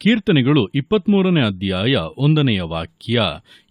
ಕೀರ್ತನೆಗಳು ಇಪ್ಪತ್ಮೂರನೇ ಅಧ್ಯಾಯ ಒಂದನೆಯ ವಾಕ್ಯ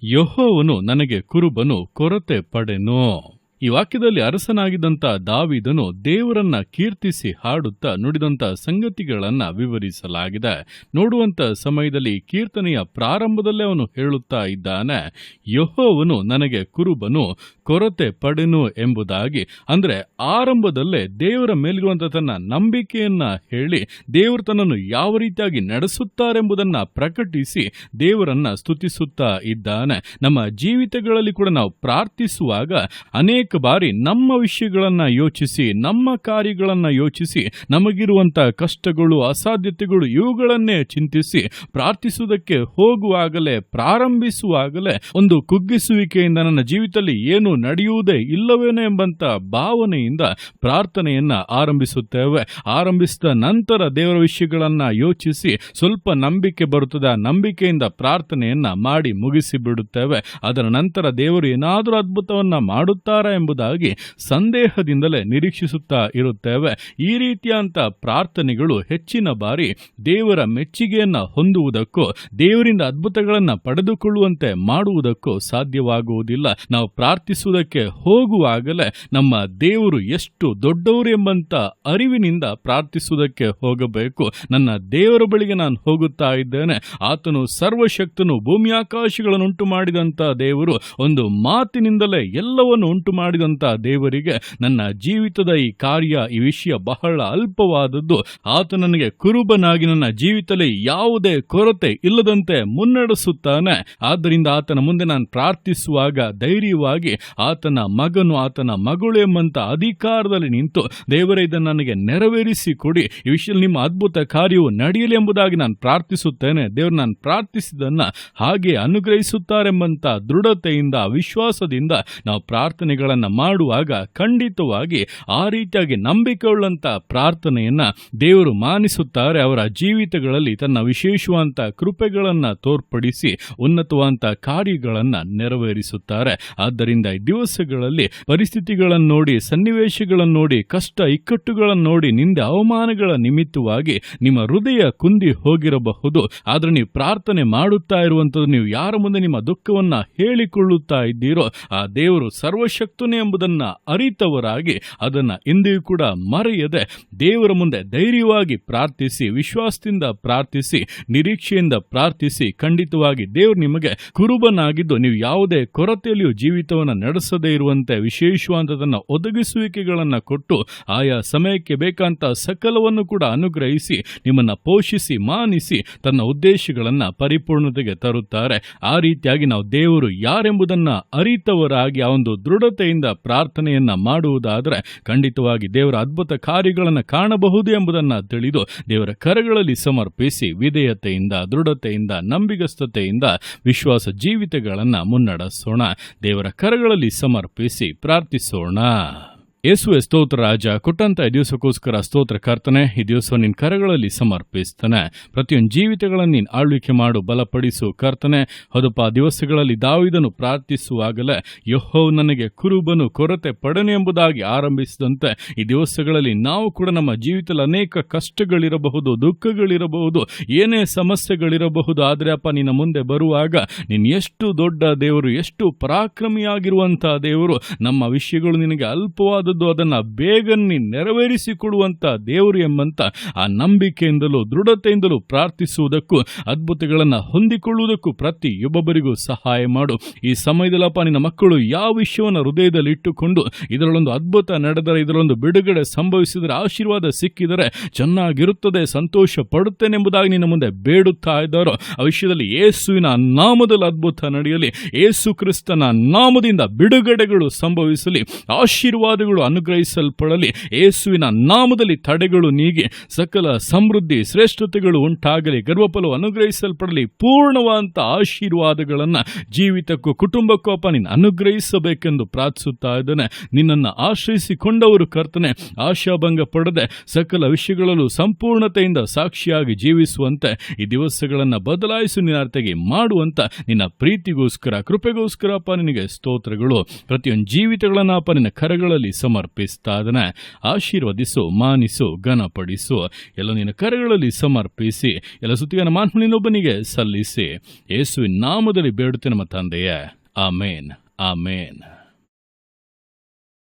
ಯಹೋವನು ನನಗೆ ಕುರುಬನು ಕೊರತೆ ಪಡೆನು. ಈ ವಾಕ್ಯದಲ್ಲಿ ಅರಸನಾಗಿದ್ದಂಥ ದಾವಿದನು ದೇವರನ್ನ ಕೀರ್ತಿಸಿ ಹಾಡುತ್ತಾ ನುಡಿದಂಥ ಸಂಗತಿಗಳನ್ನು ವಿವರಿಸಲಾಗಿದೆ. ನೋಡುವಂಥ ಸಮಯದಲ್ಲಿ ಕೀರ್ತನೆಯ ಪ್ರಾರಂಭದಲ್ಲೇ ಅವನು ಹೇಳುತ್ತಾ ಇದ್ದಾನೆ, ಯಹೋವನು ನನಗೆ ಕುರುಬನು, ಕೊರತೆ ಪಡೆನು ಎಂಬುದಾಗಿ. ಅಂದರೆ ಆರಂಭದಲ್ಲೇ ದೇವರ ಮೇಲಿರುವಂಥ ತನ್ನ ನಂಬಿಕೆಯನ್ನ ಹೇಳಿ ದೇವರು ತನ್ನನ್ನು ಯಾವ ರೀತಿಯಾಗಿ ನಡೆಸುತ್ತಾರೆಂಬುದನ್ನು ಪ್ರಕಟಿಸಿ ದೇವರನ್ನ ಸ್ತುತಿಸುತ್ತಾ ಇದ್ದಾನೆ. ನಮ್ಮ ಜೀವಿತಗಳಲ್ಲಿ ಕೂಡ ನಾವು ಪ್ರಾರ್ಥಿಸುವಾಗ ಅನೇಕ ಬಾರಿ ನಮ್ಮ ವಿಷಯಗಳನ್ನು ಯೋಚಿಸಿ, ನಮ್ಮ ಕಾರ್ಯಗಳನ್ನು ಯೋಚಿಸಿ ನಮಗಿರುವಂಥ ಕಷ್ಟಗಳು, ಅಸಾಧ್ಯತೆಗಳು ಇವುಗಳನ್ನೇ ಚಿಂತಿಸಿ ಪ್ರಾರ್ಥಿಸುವುದಕ್ಕೆ ಹೋಗುವಾಗಲೇ, ಪ್ರಾರಂಭಿಸುವಾಗಲೇ ಒಂದು ಕುಗ್ಗಿಸುವಿಕೆಯಿಂದ ನನ್ನ ಜೀವಿತದಲ್ಲಿ ಏನು ನಡೆಯುವುದೇ ಇಲ್ಲವೇನೋ ಎಂಬಂತ ಭಾವನೆಯಿಂದ ಪ್ರಾರ್ಥನೆಯನ್ನ ಆರಂಭಿಸುತ್ತೇವೆ. ಆರಂಭಿಸಿದ ನಂತರ ದೇವರ ವಿಷಯಗಳನ್ನು ಯೋಚಿಸಿ ಸ್ವಲ್ಪ ನಂಬಿಕೆ ಬರುತ್ತದೆ. ನಂಬಿಕೆಯಿಂದ ಪ್ರಾರ್ಥನೆಯನ್ನ ಮಾಡಿ ಮುಗಿಸಿ ಬಿಡುತ್ತೇವೆ ಅದರ ನಂತರ ದೇವರು ಏನಾದರೂ ಅದ್ಭುತವನ್ನ ಮಾಡುತ್ತಾರಾ ಎಂಬುದಾಗಿ ಸಂದೇಹದಿಂದಲೇ ನಿರೀಕ್ಷಿಸುತ್ತಾ ಇರುತ್ತೇವೆ. ಈ ರೀತಿಯಂತ ಪ್ರಾರ್ಥನೆಗಳು ಹೆಚ್ಚಿನ ಬಾರಿ ದೇವರ ಮೆಚ್ಚುಗೆಯನ್ನು ಹೊಂದುವುದಕ್ಕೂ, ದೇವರಿಂದ ಅದ್ಭುತಗಳನ್ನ ಪಡೆದುಕೊಳ್ಳುವಂತೆ ಮಾಡುವುದಕ್ಕೂ ಸಾಧ್ಯವಾಗುವುದಿಲ್ಲ. ನಾವು ಪ್ರಾರ್ಥಿಸುವುದಕ್ಕೆ ಹೋಗುವಾಗಲೇ ನಮ್ಮ ದೇವರು ಎಷ್ಟು ದೊಡ್ಡವರು ಎಂಬಂತ ಅರಿವಿನಿಂದ ಪ್ರಾರ್ಥಿಸುವುದಕ್ಕೆ ಹೋಗಬೇಕು. ನನ್ನ ದೇವರ ಬಳಿಗೆ ನಾನು ಹೋಗುತ್ತಾ ಇದ್ದೇನೆ. ಆತನು ಸರ್ವಶಕ್ತನು ಭೂಮಿಯಾಕಾಶಗಳನ್ನು ಉಂಟು ಮಾಡಿದಂತ ದೇವರು, ಒಂದು ಮಾತಿನಿಂದಲೇ ಎಲ್ಲವನ್ನು ಉಂಟು ಮಾಡಿದಂತ ದೇವರಿಗೆ ನನ್ನ ಜೀವಿತದ ಈ ಕಾರ್ಯ, ಈ ವಿಷಯ ಬಹಳ ಅಲ್ಪವಾದದ್ದು. ಆತ ನನಗೆ ಕುರುಬನಾಗಿ ನನ್ನ ಜೀವಿತದಲ್ಲಿ ಯಾವುದೇ ಕೊರತೆ ಇಲ್ಲದಂತೆ ಮುನ್ನಡೆಸುತ್ತಾನೆ. ಆದ್ದರಿಂದ ಆತನ ಮುಂದೆ ನಾನು ಪ್ರಾರ್ಥಿಸುವಾಗ ಧೈರ್ಯವಾಗಿ ಆತನ ಮಗನು ಆತನ ಮಗಳು ಎಂಬಂತ ಅಧಿಕಾರದಲ್ಲಿ ನಿಂತು, ದೇವರೇ, ಇದನ್ನು ನನಗೆ ನೆರವೇರಿಸಿ ಕೊಡಿ. ಈ ವಿಷಯದಲ್ಲಿ ನಿಮ್ಮ ಅದ್ಭುತ ಕಾರ್ಯವು ನಡೆಯಲಿ ಎಂಬುದಾಗಿ ನಾನು ಪ್ರಾರ್ಥಿಸುತ್ತೇನೆ. ದೇವರು ನಾನು ಪ್ರಾರ್ಥಿಸಿದನ್ನ ಹಾಗೆ ಅನುಗ್ರಹಿಸುತ್ತಾರೆಂಬಂತ ದೃಢತೆಯಿಂದ, ವಿಶ್ವಾಸದಿಂದ ನಾವು ಪ್ರಾರ್ಥನೆಗಳನ್ನ ಮಾಡುವಾಗ ಖಂಡಿತವಾಗಿ ಆ ರೀತಿಯಾಗಿ ನಂಬಿಕೆಯುಳ್ಳಂತ ಪ್ರಾರ್ಥನೆಯನ್ನ ದೇವರು ಮಾನಿಸುತ್ತಾರೆ. ಅವರ ಜೀವಿತಗಳಲ್ಲಿ ತನ್ನ ವಿಶೇಷವಂತ ಕೃಪೆಗಳನ್ನ ತೋರ್ಪಡಿಸಿ ಉನ್ನತವಂತ ಕಾರ್ಯಗಳನ್ನ ನೆರವೇರಿಸುತ್ತಾರೆ. ಆದ್ದರಿಂದ ಈ ದಿವಸಗಳಲ್ಲಿ ಪರಿಸ್ಥಿತಿಗಳನ್ನು ನೋಡಿ, ಸನ್ನಿವೇಶಗಳನ್ನು ನೋಡಿ, ಕಷ್ಟ, ಇಕ್ಕಟ್ಟುಗಳನ್ನು ನೋಡಿ, ನಿಂದೆ ಅವಮಾನಗಳ ನಿಮಿತ್ತವಾಗಿ ನಿಮ್ಮ ಹೃದಯ ಕುಂದಿ ಹೋಗಿರಬಹುದು. ಆದರೆ ನೀವು ಪ್ರಾರ್ಥನೆ ಮಾಡುತ್ತಾ ಇರುವಂತದ್ದು ನೀವು ಯಾರ ಮುಂದೆ ನಿಮ್ಮ ದುಃಖವನ್ನ ಹೇಳಿಕೊಳ್ಳುತ್ತಾ ಇದ್ದೀರೋ, ಆ ದೇವರು ಸರ್ವಶಕ್ತನೇ ಎಂಬುದನ್ನು ಅರಿತವರಾಗಿ ಅದನ್ನ ಎಂದಿಗೂ ಕೂಡ ಮರೆಯದೆ ದೇವರ ಮುಂದೆ ಧೈರ್ಯವಾಗಿ ಪ್ರಾರ್ಥಿಸಿ, ವಿಶ್ವಾಸದಿಂದ ಪ್ರಾರ್ಥಿಸಿ, ನಿರೀಕ್ಷೆಯಿಂದ ಪ್ರಾರ್ಥಿಸಿ, ಖಂಡಿತವಾಗಿ ದೇವರು ನಿಮಗೆ ಕುರುಬನಾಗಿದ್ದು ನೀವು ಯಾವುದೇ ಕೊರತೆಯಲ್ಲಿಯೂ ಜೀವಿತವನ್ನು ನಡೆಸದೇ ಇರುವಂತೆ ವಿಶೇಷವಾದದನ್ನ ಒದಗಿಸುವಿಕೆಗಳನ್ನು ಕೊಟ್ಟು ಆಯಾ ಸಮಯಕ್ಕೆ ಬೇಕಂತ ಸಕಲವನ್ನು ಕೂಡ ಅನುಗ್ರಹಿಸಿ, ನಿಮ್ಮನ್ನ ಪೋಷಿಸಿ, ಮಾನಿಸಿ ತನ್ನ ಉದ್ದೇಶಗಳನ್ನ ಪರಿಪೂರ್ಣತೆಗೆ ತರುತ್ತಾರೆ. ಆ ರೀತಿಯಾಗಿ ನಾವು ದೇವರು ಯಾರೆಂಬುದನ್ನ ಅರಿತವರಾಗಿ ಆ ಒಂದು ದೃಢತೆಯಿಂದ ಪ್ರಾರ್ಥನೆಯನ್ನ ಮಾಡುವುದಾದರೆ ಖಂಡಿತವಾಗಿ ದೇವರ ಅದ್ಭುತ ಕಾರ್ಯಗಳನ್ನು ಕಾಣಬಹುದು ಎಂಬುದನ್ನ ತಿಳಿದು ದೇವರ ಕರಗಳಲ್ಲಿ ಸಮರ್ಪಿಸಿ ವಿಧೇಯತೆಯಿಂದ, ದೃಢತೆಯಿಂದ, ನಂಬಿಗಸ್ತತೆಯಿಂದ ವಿಶ್ವಾಸ ಜೀವಿತಗಳನ್ನು ಮುನ್ನಡೆಸೋಣ. ದೇವರ ಕರಗಳಲ್ಲಿ ಸಮರ್ಪಿಸಿ ಪ್ರಾರ್ಥಿಸೋಣ. ಯೇಸುವೆ ಸ್ತೋತ್ರ ರಾಜ, ಕೊಟ್ಟಂತ ಈ ದಿವಸಕ್ಕೋಸ್ಕರ ಸ್ತೋತ್ರ ಕರ್ತನೆ, ಈ ದಿವಸ ನಿನ್ನ ಕರಗಳಲ್ಲಿ ಸಮರ್ಪಿಸ್ತಾನೆ. ಪ್ರತಿಯೊಂದು ಜೀವಿತಗಳನ್ನು ನೀನು ಆಳ್ವಿಕೆ ಮಾಡು, ಬಲಪಡಿಸು ಕರ್ತನೆ. ಅದಪ್ಪ ಆ ದಿವಸಗಳಲ್ಲಿ ದಾವಿದನು ಪ್ರಾರ್ಥಿಸುವಾಗಲೇ ಯೋಹೋ ನನಗೆ ಕುರುಬನು, ಕೊರತೆ ಪಡನೆ ಎಂಬುದಾಗಿ ಆರಂಭಿಸಿದಂತೆ ಈ ದಿವಸಗಳಲ್ಲಿ ನಾವು ಕೂಡ ನಮ್ಮ ಜೀವಿತದಲ್ಲಿ ಅನೇಕ ಕಷ್ಟಗಳಿರಬಹುದು, ದುಃಖಗಳಿರಬಹುದು, ಏನೇ ಸಮಸ್ಯೆಗಳಿರಬಹುದು, ಆದರೆ ಅಪ್ಪ, ನಿನ್ನ ಮುಂದೆ ಬರುವಾಗ ನೀನು ಎಷ್ಟು ದೊಡ್ಡ ದೇವರು, ಎಷ್ಟು ಪರಾಕ್ರಮಿಯಾಗಿರುವಂತಹ ದೇವರು, ನಮ್ಮ ವಿಷಯಗಳು ನಿನಗೆ ಅಲ್ಪವಾದದ್ದು ಅದನ್ನು ಬೇಗನೆ ನೆರವೇರಿಸಿಕೊಡುವಂಥ ದೇವರು ಎಂಬಂತ ಆ ನಂಬಿಕೆಯಿಂದಲೂ ದೃಢತೆಯಿಂದಲೂ ಪ್ರಾರ್ಥಿಸುವುದಕ್ಕೂ, ಅದ್ಭುತಗಳನ್ನು ಹೊಂದಿಕೊಳ್ಳುವುದಕ್ಕೂ ಪ್ರತಿಯೊಬ್ಬೊಬ್ಬರಿಗೂ ಸಹಾಯ ಮಾಡು. ಈ ಸಮಯದಲ್ಲಪ್ಪ ನಿನ್ನ ಮಕ್ಕಳು ಯಾವ ವಿಷಯವನ್ನು ಹೃದಯದಲ್ಲಿ ಇಟ್ಟುಕೊಂಡು ಇದರಲ್ಲೊಂದು ಅದ್ಭುತ ನಡೆದರೆ, ಇದರಲ್ಲೊಂದು ಬಿಡುಗಡೆ ಸಂಭವಿಸಿದರೆ, ಆಶೀರ್ವಾದ ಸಿಕ್ಕಿದರೆ ಚೆನ್ನಾಗಿರುತ್ತದೆ, ಸಂತೋಷ ಪಡುತ್ತೇನೆಂಬುದಾಗಿ ನಿನ್ನ ಮುಂದೆ ಬೇಡುತ್ತಾ ಇದ್ದಾರೋ, ಆ ವಿಷಯದಲ್ಲಿ ಯೇಸುವಿನ ನಾಮದಲ್ಲಿ ಅದ್ಭುತ ನಡೆಯಲಿ. ಯೇಸು ಕ್ರಿಸ್ತನ ನಾಮದಿಂದ ಬಿಡುಗಡೆಗಳು ಸಂಭವಿಸಲಿ. ಆಶೀರ್ವಾದಗಳು ಅನುಗ್ರಹಿಸಲ್ಪಡಲಿ. ಯೇಸುವಿನ ನಾಮದಲ್ಲಿ ತಡೆಗಳು ನೀಗಿ, ಸಕಲ ಸಮೃದ್ಧಿ ಶ್ರೇಷ್ಠತೆಗಳು ಉಂಟಾಗಲಿ. ಗರ್ಭಫಲವು ಅನುಗ್ರಹಿಸಲ್ಪಡಲಿ. ಪೂರ್ಣವಾದಂಥ ಆಶೀರ್ವಾದಗಳನ್ನು ಜೀವಿತಕ್ಕೂ ಕುಟುಂಬಕ್ಕೂ ಅಪ್ಪ, ನೀನು ಅನುಗ್ರಹಿಸಬೇಕೆಂದು ಪ್ರಾರ್ಥಿಸುತ್ತಾ ಇದ್ದೇನೆ. ನಿನ್ನನ್ನು ಆಶ್ರಯಿಸಿಕೊಂಡವರು ಕರ್ತನೆ, ಆಶಾಭಂಗ ಪಡದೆ ಸಕಲ ವಿಷಯಗಳಲ್ಲೂ ಸಂಪೂರ್ಣತೆಯಿಂದ ಸಾಕ್ಷಿಯಾಗಿ ಜೀವಿಸುವಂತೆ, ಈ ದಿವಸಗಳನ್ನು ಬದಲಾಯಿಸು ನಿನ್ನಾರ್ಥಗೆ ಮಾಡುವಂತ ನಿನ್ನ ಪ್ರೀತಿಗೋಸ್ಕರ, ಕೃಪೆಗೋಸ್ಕರ ಅಪ್ಪ, ನಿನಗೆ ಸ್ತೋತ್ರಗಳು. ಪ್ರತಿಯೊಂದು ಜೀವಿತಗಳನ್ನು ಅಪ್ಪ, ನಿನ್ನ ಕರಗಳಲ್ಲಿ ಸಮರ್ಪಿಸ್ತಾ ಇದ್ದಾನೆ. ಆಶೀರ್ವದಿಸು, ಮಾನಿಸು, ಘನಪಡಿಸು. ಎಲ್ಲ ನಿನ್ನ ಕರೆಗಳಲ್ಲಿ ಸಮರ್ಪಿಸಿ, ಎಲ್ಲ ಸುತ್ತಿಗನ ಮಾನ್ಮನಿನೊಬ್ಬನಿಗೆ ಸಲ್ಲಿಸಿ. ಯೇಸುವಿನ ನಾಮದಲ್ಲಿ ಬೇಡುತ್ತೆ ನಮ್ಮ ತಂದೆಯ. ಆಮೇನ್. ಆಮೇನ್.